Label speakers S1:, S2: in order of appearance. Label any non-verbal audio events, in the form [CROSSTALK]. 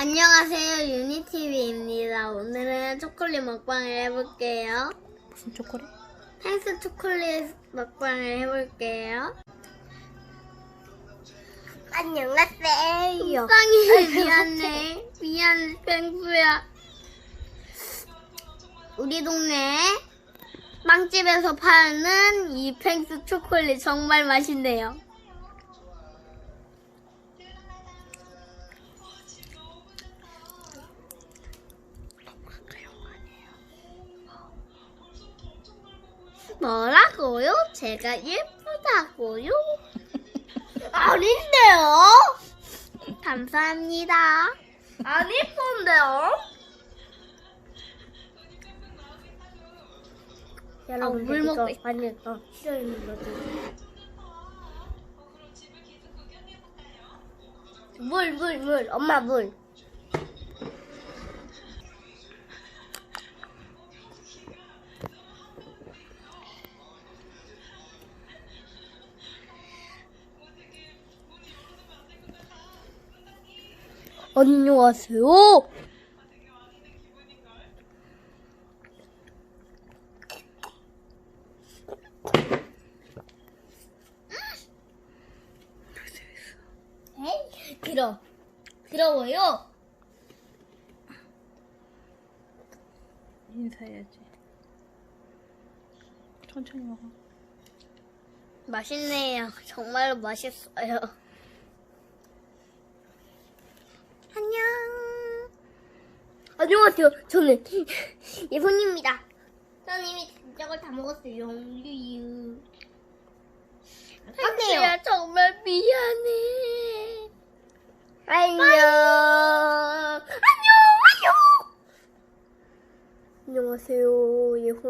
S1: 안녕하세요 유니티비입니다. 오늘은 초콜릿 먹방을 해볼게요.
S2: 무슨 초콜릿?
S1: 펜스 초콜릿 먹방을 해볼게요.
S3: 안녕하세요.
S1: 빵이 미안해. [LAUGHS] 미안 펭수야. 우리 동네 빵집에서 파는 이 펭수 초콜릿 정말 맛있네요. 뭐라고요? 제가 예쁘다고요? 아닌데요? 감사합니다. 안 예쁜데요?
S3: 여러분,
S1: 물
S3: 이거
S1: 먹고 있-
S3: 완전 더 싫어하는 거죠. 물, 물, 물. 엄마 물. 안녕하세요. 에이, 들어. 들어워요.
S2: 인사해야지. 천천히 먹어.
S1: 맛있네요. 정말로 맛있어요. 안녕.
S3: 안녕하세요. 저는 [LAUGHS] 예선입니다. 저는 이미 저걸 다 먹었어요. 유유.
S1: 펭수야 정말 미안해.
S3: 안녕. 안녕. 안녕. 안녕하세요. 예선.